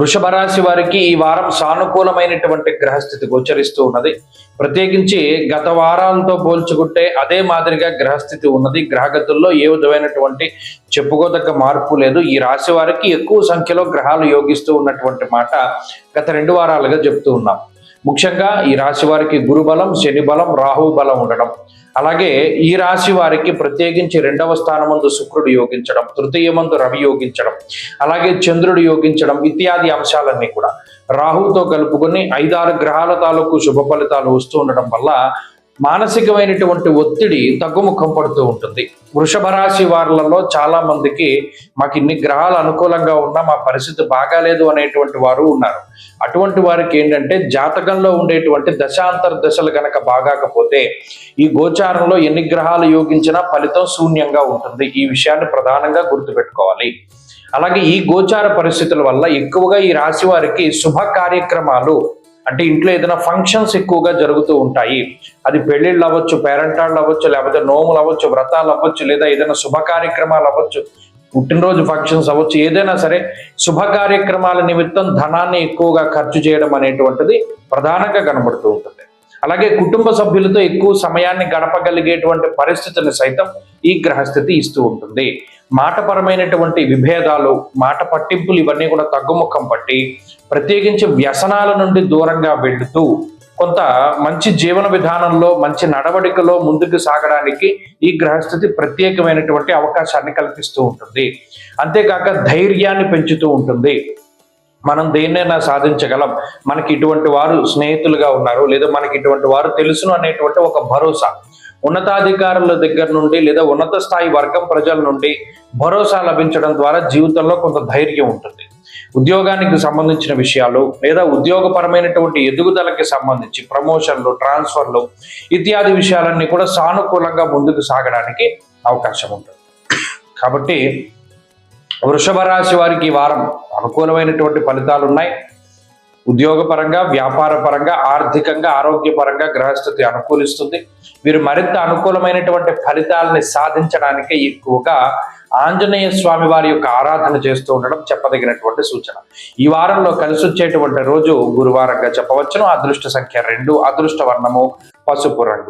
వృషభ రాశి వారికి ఈ వారం సానుకూలమైనటువంటి గ్రహస్థితి గోచరిస్తూ ఉన్నది. ప్రత్యేకించి గత వారాలతో పోల్చుకుంటే అదే మాదిరిగా గ్రహస్థితి ఉన్నది. గ్రహగతుల్లో ఏ విధమైనటువంటి చెప్పుకోదగ్గ మార్పు లేదు. ఈ రాశి వారికి ఎక్కువ సంఖ్యలో గ్రహాలు యోగిస్తూ ఉన్నటువంటి మాట గత రెండు వారాలుగా చెప్తూ ఉన్నాం. ముఖ్యంగా ఈ రాశి వారికి గురుబలం శని బలం రాహు బలం ఉండడం. అలాగే ఈ రాశి వారికి ప్రత్యేకించి రెండవ స్థానమందు శుక్రుడు యోగించడం తృతీయమందు రవి యోగించడం అలాగే చంద్రుడు యోగించడం ఇత్యాది అంశాలన్నీ కూడా. రాహుతో కలుపుకొని ఐదారు గ్రహాల తాలూకు శుభ ఫలితాలు వస్తూ ఉండడం వల్ల మానసికమైనటువంటి ఒత్తిడి తగ్గుముఖం పడుతూ ఉంటుంది. వృషభ రాశి వారులలో చాలా మందికి మాకు ఇన్ని గ్రహాలు అనుకూలంగా ఉన్నా మా పరిస్థితి బాగాలేదు అనేటువంటి వారు ఉన్నారు. అటువంటి వారికి ఏంటంటే జాతకంలో ఉండేటువంటి దశాంతర దశలు గనక బాగాకపోతే ఈ గోచారంలో ఎన్ని గ్రహాలు యోగించినా ఫలితం శూన్యంగా ఉంటుంది. ఈ విషయాన్ని ప్రధానంగా గుర్తుపెట్టుకోవాలి. అలాగే ఈ గోచార పరిస్థితుల వల్ల ఎక్కువగా ఈ రాశి వారికి శుభ కార్యక్రమాలు అంటే ఇంట్లో ఏదైనా ఫంక్షన్స్ ఎక్కువగా జరుగుతూ ఉంటాయి. అది పెళ్ళిళ్ళు అవ్వచ్చు పేరెంటాళ్ళు అవ్వచ్చు లేకపోతే నోములు అవ్వచ్చు వ్రతాలు అవ్వచ్చు లేదా ఏదైనా శుభ కార్యక్రమాలు అవ్వచ్చు పుట్టినరోజు ఫంక్షన్స్ అవ్వచ్చు ఏదైనా సరే శుభ కార్యక్రమాల నిమిత్తం ధనాన్ని ఎక్కువగా ఖర్చు చేయడం అనేటువంటిది ప్రధానంగా కనబడుతూ ఉంటుంది. అలాగే కుటుంబ సభ్యులతో ఎక్కువ సమయాన్ని గడపగలిగేటువంటి పరిస్థితిని సైతం ఈ గ్రహస్థితి ఇస్తూ ఉంటుంది. మాటపరమైనటువంటి విభేదాలు మాట పట్టింపులు ఇవన్నీ కూడా తగ్గుముఖం పట్టి ప్రత్యేకించి వ్యసనాల నుండి దూరంగా వెళుతూ కొంత మంచి జీవన విధానంలో మంచి నడవడికలో ముందుకు సాగడానికి ఈ గ్రహస్థితి ప్రత్యేకమైనటువంటి అవకాశాన్ని కల్పిస్తూ ఉంటుంది. అంతేకాక ధైర్యాన్ని పెంచుతూ ఉంటుంది. మనం దేన్నైనా సాధించగలం. మనకి ఇటువంటి వారు స్నేహితులుగా ఉన్నారు లేదా మనకి ఇటువంటి వారు తెలుసును అనేటువంటి ఒక భరోసా. ఉన్నతాధికారుల దగ్గర నుండి లేదా ఉన్నత స్థాయి వర్గం ప్రజల నుండి భరోసా లభించడం ద్వారా జీవితంలో కొంత ధైర్యం ఉంటుంది. ఉద్యోగానికి సంబంధించిన విషయాలు లేదా ఉద్యోగపరమైనటువంటి ఎదుగుదలకి సంబంధించి ప్రమోషన్లు ట్రాన్స్ఫర్లు ఇత్యాది విషయాలన్నీ కూడా సానుకూలంగా ముందుకు సాగడానికి అవకాశం ఉంటుంది. కాబట్టి వృషభ రాశి వారికి వారం అనుకూలమైనటువంటి ఫలితాలు ఉన్నాయి ఉద్యోగపరంగా వ్యాపార పరంగా ఆర్థికంగా ఆరోగ్యపరంగా గ్రహస్థితి అనుకూలిస్తుంది. వీరు మరింత అనుకూలమైనటువంటి ఫలితాలని సాధించడానికి ఎక్కువగా ఆంజనేయ స్వామి వారి యొక్క ఆరాధన చేస్తూ ఉండడం చెప్పదగినటువంటి సూచన. ఈ వారంలో కలిసి వచ్చేటువంటి రోజు గురువారంగా చెప్పవచ్చును. అదృష్ట సంఖ్య రెండు అదృష్ట వర్ణము పసుపు రంగు.